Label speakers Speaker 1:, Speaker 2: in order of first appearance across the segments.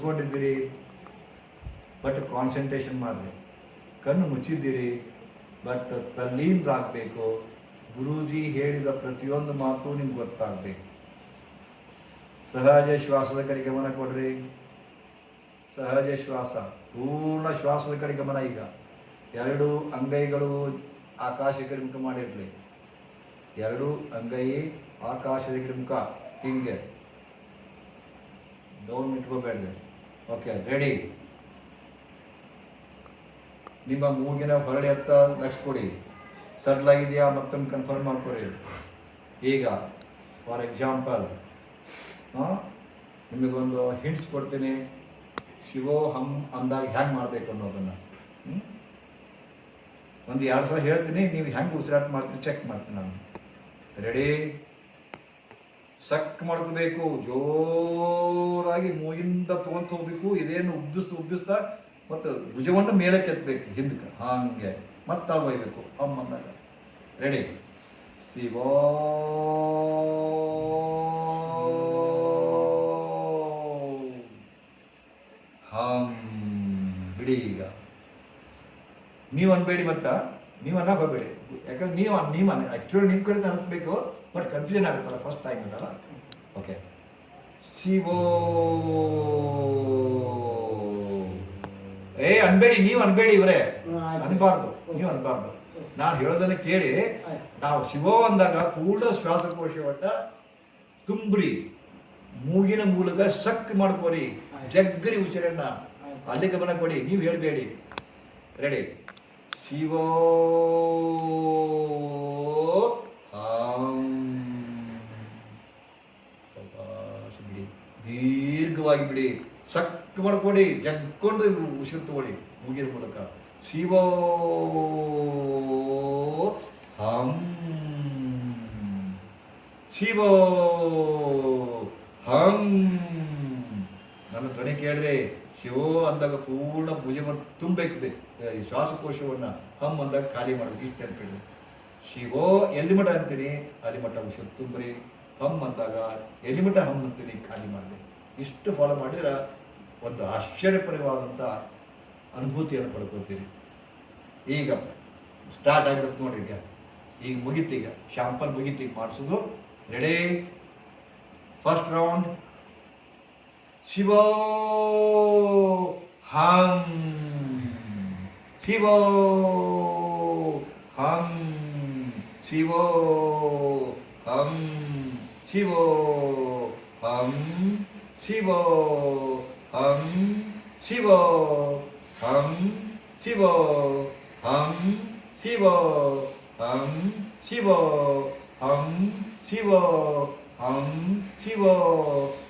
Speaker 1: ಕೂರಿಸ್ಕೊಂಡಿದ್ದೀರಿ but concentration ಮಾಡಿರಿ. ಕಣ್ಣು ಮುಚ್ಚಿದ್ದೀರಿ but ತಲ್ಲೀನರಾಗಬೇಕು Guruji ಹೇಳಿದ ಪ್ರತಿಯೊಂದು ಮಾತು ನಿಮ್ಗೆ ಗೊತ್ತಾಗಬೇಕು. ಸಹಜ ಶ್ವಾಸದ ಕಡೆ ಗಮನ ಕೊಡ್ರಿ. ಸಹಜ ಶ್ವಾಸ, ಪೂರ್ಣ ಶ್ವಾಸದ ಕಡೆ ಗಮನ ಈಗ. ಎರಡು ಅಂಗೈಗಳು ಆಕಾಶ ಕಡೆ ಮುಖ ಮಾಡಿರಲಿ. ಎರಡು ಅಂಗೈ ಆಕಾಶದ ಕಡೆ ಮುಖ, ಹಿಂಗೆ. ಡೌನ್ ಇಟ್ಕೋಬೇಡ್ರಿ ಓಕೆ ರೆಡಿ ನಿಮ್ಮ ಮೂಗಿನ ಹೊರಳಿ ಹತ್ತ ನೆಕ್ಸ್ಟ್ ಕೊಡಿ ಸಡ್ಲಾಗಿದೆಯಾ ಮತ್ತೊಮ್ಮೆ ಕನ್ಫರ್ಮ್ ಮಾಡ್ಕೊಡಿ. ಈಗ ಫಾರ್ ಎಕ್ಸಾಂಪಲ್ ನಿಮಗೊಂದು ಹಿಂಟ್ಸ್ ಕೊಡ್ತೀನಿ. ಶಿವೋ ಹಮ್ ಅಂದಾಗ ಹ್ಯಾಂಗೆ ಮಾಡಬೇಕು ಅನ್ನೋದನ್ನು. ಒಂದು ಎರಡು ಸಲ ಹೇಳ್ತೀನಿ, ನೀವು ಹೆಂಗೆ ಉಸಿರಾಟ ಮಾಡ್ತೀರಿ ಚೆಕ್ ಮಾಡ್ತೀನಿ ನಾನು. ರೆಡಿ ಸಕ್ ಮಾಡ್ಕೋಬೇಕು, ಜೋರಾಗಿ ಮೂಗಿಂದ ತೊಗೊಂತ ಹೋಗ್ಬೇಕು, ಇದೇನು ಉಬ್ಬಿಸ್ತಾ ಉಬ್ಬಿಸ್ತಾ ಮತ್ತು ಭುಜವನ್ನು ಮೇಲೆ ಕೆತ್ತಬೇಕು ಹಿಂದಕ್ಕೆ ಹಾಗೆ, ಮತ್ತೆ ಒಯ್ಬೇಕು ಅಮ್ಮನ ಅಂದಾಗ. ರೆಡಿ ಶಿವ ಹಾಂ, ಬಿಡಿ ಈಗ. ನೀವು ಅನ್ಬೇಡಿ ಮತ್ತ, ನೀವು ಅನ್ನ ಯಾಕಂದ್ರೆ ನೀವು ನೀವು ಆ್ಯಕ್ಚುಲಿ ನಿಮ್ಮ ಕಡೆ ಅನಿಸ್ಬೇಕು ಬಟ್ ಕನ್ಫ್ಯೂಷನ್ ಆಗುತ್ತಲ್ಲ ಫಸ್ಟ್ ಟೈಮ್ ಅದಲ್ಲ ಓಕೆ ಶಿವೋ ಏ ಅನ್ಬೇಡಿ ನೀವು ಅನ್ಬೇಡಿ ಇವರೇ. ಅನ್ಬಾರ್ದು ನೀವು ಅನ್ಬಾರ್ದು. ನಾನು ಹೇಳೋದನ್ನ ಕೇಳಿ ನಾವು ಶಿವೋ ಅಂದಾಗ ಪೂರ್ಣ ಶ್ವಾಸಕೋಶವನ್ನ ತುಂಬ್ರಿ ಮೂಗಿನ ಮೂಲಕ ಸಕ್ ಮಾಡ್ಕೊರಿ. ಜಗ್ಗರಿ ಉಸಿರನ್ನ. ಅಲ್ಲಿ ಗಮನ ಕೊಡಿ ನೀವು ಹೇಳಬೇಡಿ. ರೆಡಿ ಶಿವೋ ಆಂ. ಸಾವಕಾಶ ಬಿಡಿ ದೀರ್ಘವಾಗಿ ಬಿಡಿ ಸಕ್ ಮಾಡ್ಕೊಡಿ ಜಗ್ಕೊಂಡು ಉಸಿರು ತಗೊಳ್ಳಿ ಮೂಗಿನ ಮೂಲಕ ಶಿವೋ ಹಂ ಶಿವೋ ಹಂ ನನ್ನ ಧ್ವನಿ ಕೇಳಿದೆ ಶಿವೋ ಅಂದಾಗ ಪೂರ್ಣ ಭುಜವನ್ನು ತುಂಬಬೇಕು ಈ ಶ್ವಾಸಕೋಶವನ್ನು ಹಮ್ ಅಂದಾಗ ಖಾಲಿ ಮಾಡಬೇಕು. ಇಷ್ಟು ನೆನಪಿಡಿದೆ ಶಿವೋ ಎಲ್ಲಿ ಮಠ ಅಂತೀನಿ? ಅಲ್ಲಿ ಮಠ ಉಸಿರು ತುಂಬ್ರಿ. ಹಮ್ ಅಂದಾಗ ಎಲ್ಲಿ ಮಠ ಹಮ್ ಅಂತೀನಿ? ಖಾಲಿ ಮಾಡಿದೆ. ಇಷ್ಟು ಫಾಲೋ ಮಾಡಿದ್ರೆ ಒಂದು ಆಶ್ಚರ್ಯಪರವಾದಂಥ ಅನುಭೂತಿಯನ್ನು ಪಡ್ಕೊತೀರಿ ಈಗ ಸ್ಟಾರ್ಟ್ ಆಗಿರುತ್ತೆ ನೋಡಿ ಈಗ. ಈಗ ಮುಗೀತೀಗ ಶಾಂಪಲ್ ಮುಗೀತೀಗ ಮಾಡಿಸೋದು ರೆಡಿ ಫಸ್ಟ್ ರೌಂಡ್ 십오항 십오항 십오항 십오항 십오항 십오항 십오항 십오항 십오항 십오항 십오항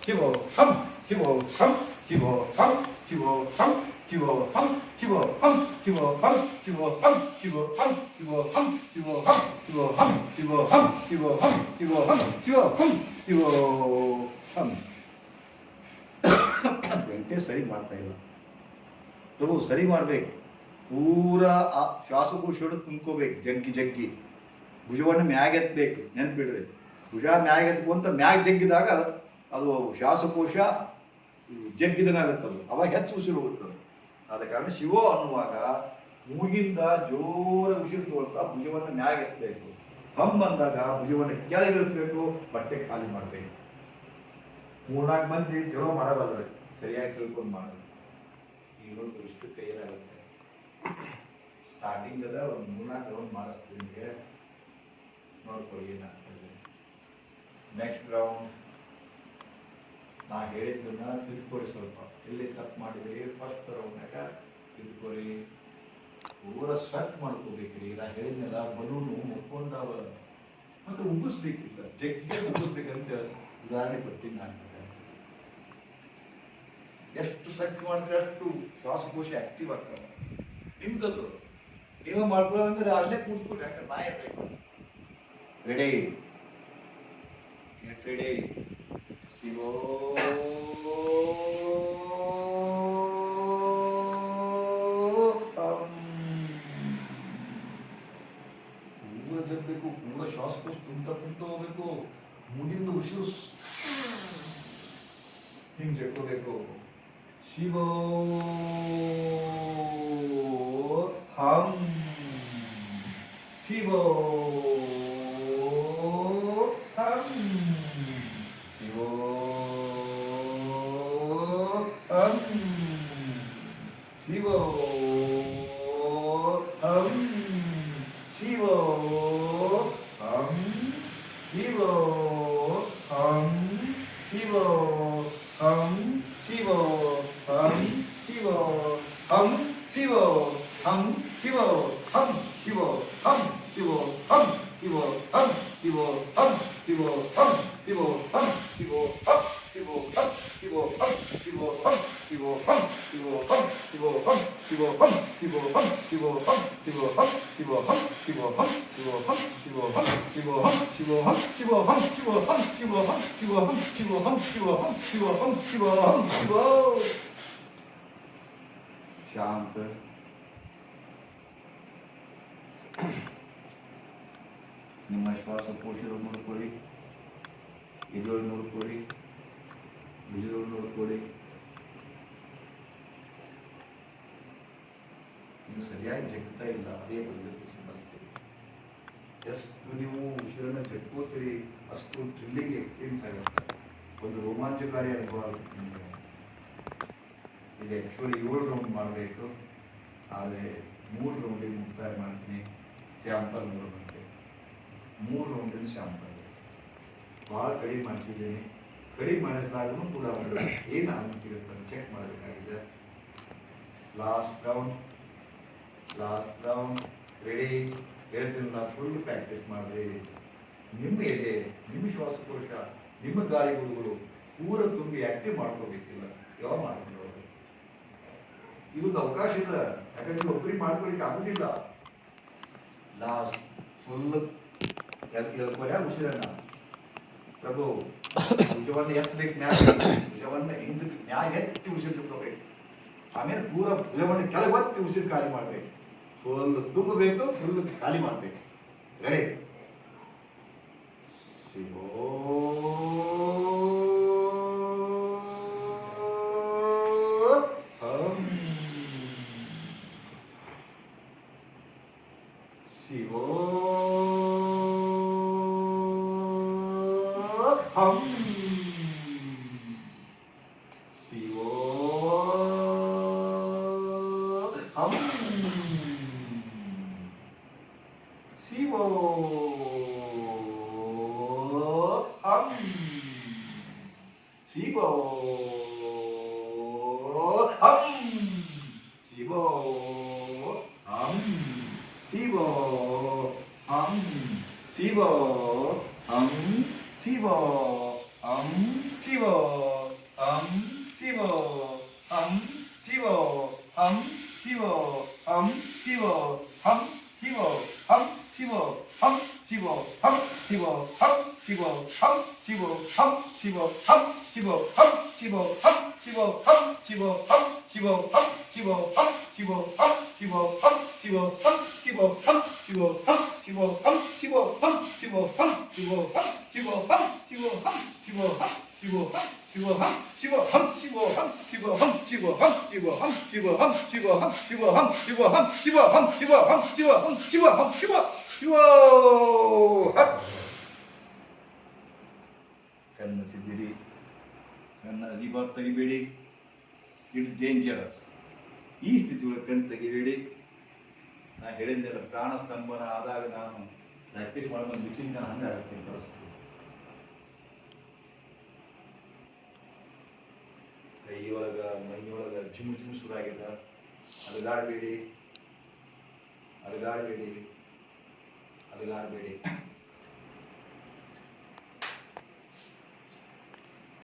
Speaker 1: ಹಂ ಶಿವೋ ಹಂ ಶಿವೋ ಹಂ ಶಿವೋ ಹಂ ಶಿವೋ ಹಂ ಶಿವೋ ಹಂ ಶಿವೋ ಹಂ ಶಿವೋ ಹಂ ಶಿವೋ ಹಂ ಶಿವೋ ಹಂ ಶಿವೋ ಹಂ ಶಿವೋ ಹಂ ಶಿವೋ ಹಂ ಶಿವೋ ಹಂ ಶಿವೋ ಹಂ ಶಿವೋ ಹಂ ಶಿವೋ ಹಂ ಶಿವೋ ಹಂ ಶಿವೋ ಹಂ ಶಿವೋ ಹಂ ಶಿವೋ ಹಂ ಶಿವೋ ಹಂ ಶಿವೋ ಹಂ ಶಿವೋ ಹಂ ಶಿವೋ ಹಂ ಶಿವೋ ಹಂ ವೆಂಕಟೇಶ್ ಸರಿ ಮಾಡ್ತಾ ಇಲ್ಲ ಪ್ರಭು ಸರಿ ಮಾಡ್ಬೇಕು ಪೂರಾ ಆ ಶ್ವಾಸಕೋಶವನ್ನು ತುಂಬ್ಕೋಬೇಕು ಜಗ್ಗಿ ಜಗ್ಗಿ ಭುಜವನ್ನು ಮ್ಯಾಗೆತ್ತಬೇಕು ನೆನ್ಪಿಡ್ರಿ ಭುಜ ಮ್ಯಾಗೆತ್ಕೊಂತ ಮ್ಯಾಗ್ ಜಗ್ಗಿದಾಗ ಅದು ಶ್ವಾಸಕೋಶ ಜಗ್ಗಿದನಾಗುತ್ತದೆ. ಅವಾಗ ಹೆಚ್ಚು ಉಸಿರು ಹೋಗುತ್ತದೆ ಆದ ಕಾರಣ ಶಿವೋ ಅನ್ನುವಾಗ ಮೂಗಿಂದ ಜೋರ ಉಸಿರು ತಗೊಳ್ತಾ ಭುಜವನ್ನು ಎತ್ತಬೇಕು. ಹಮ್ ಬಂದಾಗ ಭುಜವನ್ನು ಕೆಳಗಿಳಿಸ್ಬೇಕು, ಬಟ್ಟೆ ಖಾಲಿ ಮಾಡಬೇಕು. ಮೂರ್ನಾಲ್ಕು ಮಂದಿ ಚಲೋ ಮಾಡಬಲ್ಲರು. ಸರಿಯಾಗಿ ತಿಳ್ಕೊಂಡು ಮಾಡೋದು ಈಗ ಒಂದು ಇಷ್ಟು ಕೈಯಲ್ಲಾಗುತ್ತೆ ಸ್ಟಾರ್ಟಿಂಗ್ ಅದ, ಒಂದು ಮೂರ್ನಾಲ್ಕು ರೌಂಡ್ ಮಾಡಿಸ್ತೀನಿ ನೋಡ್ಕೊಳ್ಳಿ ಏನಾಗ್ತದೆ. ನೆಕ್ಸ್ಟ್ ರೌಂಡ್ ನಾ ಹೇಳಿದ್ದನ್ನ ತಿದ್ಕೊಳ್ಳಿ ಸ್ವಲ್ಪ. ಎಲ್ಲಿ ತಪ್ಪು ಮಾಡಿದ್ರಿ? ಫಸ್ಟ್ ರೌಂಡ್ನಾಗ ತಿದ್ಕೊಳ್ಳಿ ಪೂರ ಸಟ್ ಮಾಡ್ಕೋಬೇಕ್ರಿ. ನಾ ಹೇಳಿದ್ನೆಲ್ಲ, ಬಲೂನು ಮುಕ್ಕೊಂಡಾವ ಮತ್ತೆ ಉಬ್ಬಿಸ್ಬೇಕಿಲ್ಲ. ಜಗ್ಗೆ ಉಬ್ಬಿಸ್ಬೇಕಂತ ಉದಾಹರಣೆ ಕೊಟ್ಟಿನಿ ನಾನು. ಎಷ್ಟು ಸಟ್ ಮಾಡಿದ್ರೆ ಅಷ್ಟು ಶ್ವಾಸಕೋಶ ಆಕ್ಟಿವ್ ಆಗ್ತಾವ. ನಿಮ್ದದು. ನೀವು ಮಾಡ್ಕೊಳ್ಳೋದಂದ್ರೆ ಅಲ್ಲೇ ಕೂತ್ಕೊಂಡು ಯಾಕಂದ್ರೆ ನಾ ಇರಬೇಕು. ರೆಡಿ ಗೆಟ್ ರೆಡಿ 기본 ಮುಂಗಡಬೇಕು ಮುಂಗಡ ಶ್ವಾಸಕೋಶ ತುಂಬುತ್ತಾ ಕುಂತ ಹೋಗ್ಬೇಕು ಮುಂದಿಂದ ಉಸಿರು ಹಿಂಗೆ ಜಟ್ಕೋಬೇಕು ಶಿವ ಹಂ ಶಿವ Shanti. ನಿಮ್ಮ ಶ್ವಾಸ ಕೋಶದ ನೋಡ್ಕೊಳ್ಳಿ ಇದರಲ್ಲಿ ನೋಡ್ಕೊಳ್ಳಿ ಬಿಜರೊಳಗೆ ನೋಡ್ಕೊಳ್ಳಿ ನೀವು ಸರಿಯಾಗಿ ಜಗ್ತಾ ಇಲ್ಲ ಅದೇ ಬಂದಿದ್ದು ಸಮಸ್ಯೆ ಎಷ್ಟು ನೀವು ಉಸಿರನ್ನು ಜಗ್ಕೋತೀರಿ ಅಷ್ಟು ಥ್ರಿಲ್ಲಿಂಗ್ ಎಕ್ಸ್ಪೀರಿಯನ್ಸ್ ಆಗುತ್ತೆ ಒಂದು ರೋಮಾಂಚಕಾರಿ ಅನುಭವ ಆಗುತ್ತೆ ನಿಮಗೆ ಇದು ಆ್ಯಕ್ಚುಲಿ ಏಳು ರೌಂಡ್ ಮಾಡಬೇಕು ಆದರೆ ಮೂರು ರೌಂಡಿಗೆ ಮುಕ್ತಾಯ ಮಾಡ್ತೀನಿ ಸ್ಯಾಂಪಲ್ ನೋಡುವಂತೆ ಮೂರು ರೌಂಡಿನ ಸ್ಯಾಂಪಲ್ ಭಾಳ ಕಡಿಮೆ ಮಾಡಿಸಿದ್ದೀನಿ ಕಡಿಮೆ ಮಾಡಿಸಿದಾಗೂ ಕೂಡ ಏನು ಆನಂದ ಸಿಗುತ್ತೆ ಅಂತ ಚೆಕ್ ಮಾಡಬೇಕಾಗಿದೆ. Last round last round ready ಹೇಳ್ತೀನಿ ಫುಲ್ ಪ್ರಾಕ್ಟೀಸ್ ಮಾಡಿರಿ. ನಿಮ್ಮ ಎದೆ, ನಿಮ್ಮ ಶ್ವಾಸಕೋಶ, ನಿಮ್ಮ ಗಾಳಿಗುಳುಗಳು ಪೂರ ತುಂಬಿ ಆಕ್ಟಿವ್ ಮಾಡ್ಕೋಬೇಕಿಲ್ಲ ಯಾವ ಮಾಡ್ಕೊಂಡು. ಇದೊಂದು ಅವಕಾಶ ಇಲ್ಲ. ಯಾಕಂದ್ರೆ ಒಬ್ಬರಿಗೆ ಮಾಡ್ಕೊಳಿಕ್ಕೆ ಆಗುದಿಲ್ಲ. ಲಾಸ್ಟ್ ಫುಲ್ ಕೊನೆಯಾಗ ಉಸಿರನ್ನ ಪ್ರಭು ಭುಜವನ್ನು ಎತ್ತಬೇಕು ಮ್ಯಾಗ ಭುಜವನ್ನು ಹಿಂದಕ್ಕೆ ಮ್ಯಾಗ ಎತ್ತಿ ಉಸಿರು ತಿಳ್ಕೋಬೇಕು ಆಮೇಲೆ ಪೂರ ಭುಜವನ್ನು ಕೆಳಗೆ ಒತ್ತಿ ಉಸಿರು ಖಾಲಿ ಮಾಡಬೇಕು ಫುಲ್ ತುಂಬಬೇಕು ಫುಲ್ ಖಾಲಿ ಮಾಡಬೇಕು ರೆಡಿ ಶಿವೋ 함 시원 함 시원 함 시원 함 시원 함 시원 함 시원 음, 씹어, 음, 씹어, 음, 씹어, 음, 씹어, 음, 씹어, 음, 씹어, 음, 씹어, 음, 씹어, 음, 씹어, 음, 씹어, 음, 씹어, 음, 씹어, 음, 씹어, 음, 씹어, 음, 씹어, 음, 집어 팍 집어 팍 집어 팍 집어 팍 집어 팍 집어 팍 집어 팍 집어 팍 집어 팍 집어 팍 집어 팍 집어 팍 집어 팍 집어 팍 집어 팍 집어 팍 ಹಂ ಶಿವೋ ಹಂ ಶಿವೋ ಹಂ ಶಿವೋ ಹಂ ಶಿವೋ ಹಂ ಶಿವೋ ಹಂ ಶಿವೋ ಹಂ ಶಿವೋ ಶಿವೋ ಹಂ ಕಣ್ಣುತ್ತಿದ್ದೀರಿ ಕಣ್ಣು ಅಜಿಬಾತ್ ತೆಗಿಬೇಡಿ ಇಟ್ ಡೇಂಜರಸ್ ಈ ಸ್ಥಿತಿ ಒಳಗೆ ಕಣ್ಣು ತೆಗಿಬೇಡಿ ನಾ ಹೇಳಿದ್ದೆಲ್ಲ ಪ್ರಾಣ ಸ್ತಂಭನ ಆದಾಗ ನಾನು ಪ್ರಾಕ್ಟೀಸ್ ಮಾಡ್ಕೊಂಡು ವಿಚಿಂತನ ಹಂಗೆ ಆಗುತ್ತೆ ಚಿಮು ಚಿಮು ಸುರಾಗಿದ್ದ ಅದುಗಾಡಬೇಡಿ ಅದುಗಾಡಬೇಡಿ ಅದುಗಾಡಬೇಡಿ